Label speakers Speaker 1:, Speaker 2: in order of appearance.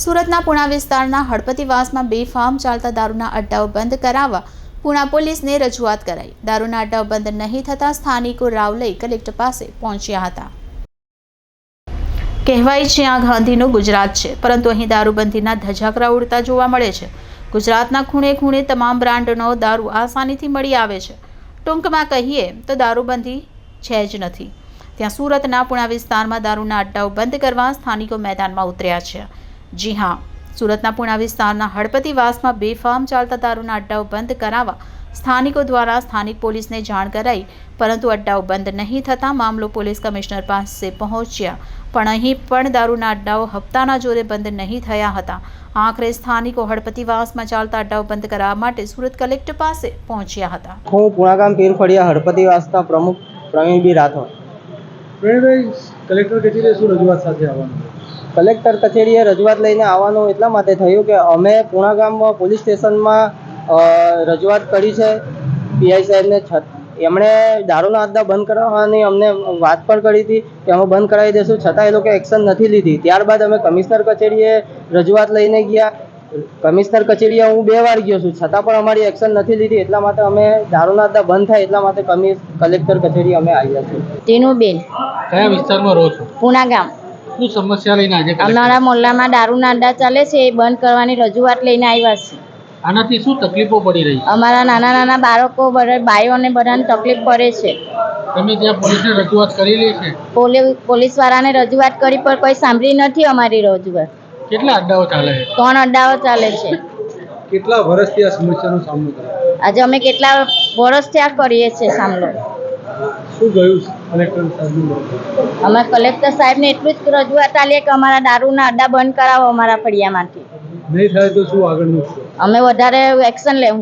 Speaker 1: સુરતના પુણા વિસ્તારના હળપતિવાસમાં બે ફાર્મ ચાલતા દારૂના અડ્ડાઓ બંધ કરાવવા પુણા પોલીસને રજૂઆત કરાઈ. દારૂના અડ્ડાઓ બંધ નહીં થતાં સ્થાનિકો રાવ લઈ કલેક્ટર પાસે પહોંચ્યા હતા. કહેવાય છે, આ ગાંધીનું ગુજરાત છે, પરંતુ અહીં દારૂબંધીના ધજાકરા ઉડતા જોવા મળે છે. ગુજરાતના ખૂણે ખૂણે તમામ બ્રાન્ડનો દારૂ આસાનીથી મળી આવે છે. ટૂંકમાં કહીએ તો દારૂબંધી છે જ નથી. ત્યાં સુરતના પુણા વિસ્તારમાં દારૂના અડ્ડાઓ બંધ કરવા સ્થાનિકો મેદાનમાં ઉતર્યા છે. જી હા સુરતના પૂણા વિસ્તારના હળપતિવાસમાં બેફામ ચાલતા દારૂના અડ્ડાઓ બંધ કરાવવા સ્થાનિકો દ્વારા સ્થાનિક પોલીસને જાણ કરાઈ પરંતુ અડ્ડાઓ બંધ નહીં થતાં મામલો પોલીસ કમિશનર પાસે પહોંચ્યા. પણ અહીં પણ દારૂના અડ્ડાઓ હપ્તાના જોરે બંધ નહીં થયા હતા. આખરે સ્થાનિકો હળપતિવાસમાં ચાલતા અડ્ડાઓ બંધ કરાવવા માટે સુરત કલેક્ટર પાસે પહોંચ્યા હતા.
Speaker 2: હું પુણાગામ પીરફળિયા હળપતિવાસના પ્રમુખ પ્રવીણ બી રાઠોડ.
Speaker 3: પ્રવીણભાઈ કલેક્ટર કચેરીએ શું રજૂઆત સાથે આવવાનું?
Speaker 2: કલેક્ટર કચેરીએ રજૂઆત લઈને આવવાનું એટલા માટે થયું કે અમે પુણાગામ પોલીસ સ્ટેશનમાં રજૂઆત કરી છે. પીઆઈ સાહેબને છત એમણે દારૂના અડ્ડા બંધ કરાવવાની અમને વાત પણ કરી હતી કે અમે બંધ કરાવી દઈશું છતાં એ લોકો એક્શન નથી લીધી. ત્યારબાદ અમે કમિશનર કચેરીએ રજૂઆત લઈને ગયા. કમિશનર કચેરીએ હું બે વાર ગયો છું છતાં પણ અમારી એક્શન નથી લીધી. એટલા માટે અમે દારૂના અડ્ડા બંધ થાય એટલા માટે કમિશ કલેક્ટર કચેરી અમે આવ્યા છીએ.
Speaker 4: ટીનુબેન
Speaker 3: કયા વિસ્તારમાં રહો છો?
Speaker 4: પૂના ગામ.
Speaker 3: શું સમસ્યા લઈને આજે
Speaker 4: અમારા મોહલ્લામાં દારૂના અડ્ડા ચાલે છે એ બંધ કરવાની રજૂઆત લઈને આવ્યા છે.
Speaker 3: આનાથી શું તકલીફો પડી રહી
Speaker 4: અમારા નાના નાના બાળકો બધા બાઈઓને બધાને તકલીફ પડે છે.
Speaker 3: તમે ત્યાં પોલીસને રજૂઆત કરેલી છે
Speaker 4: પોલીસ પોલીસવાળાને રજૂઆત કરી પણ કોઈ સાંભળી નથી અમારી રજૂઆત.
Speaker 3: કેટલા અડ્ડાઓ ચાલે છે?
Speaker 4: ત્રણ અડ્ડાઓ ચાલે છે.
Speaker 3: કેટલા વર્ષથી આ સમસ્યાનો સામનો કરે?
Speaker 4: આજે અમે કેટલા વર્ષથી આ કરીએ છીએ સામનો?
Speaker 3: શું ગયું કલેક્ટર સાહેબનું
Speaker 4: અમે કલેક્ટર સાહેબને એટલું જ રજૂઆત આલીએ કે અમારા દારૂના અડ્ડા બંધ કરાવો અમારા ફળિયામાંથી.
Speaker 3: નહીં થાય તો શું આગળનું?
Speaker 4: અમે વધારે એક્શન લેવું.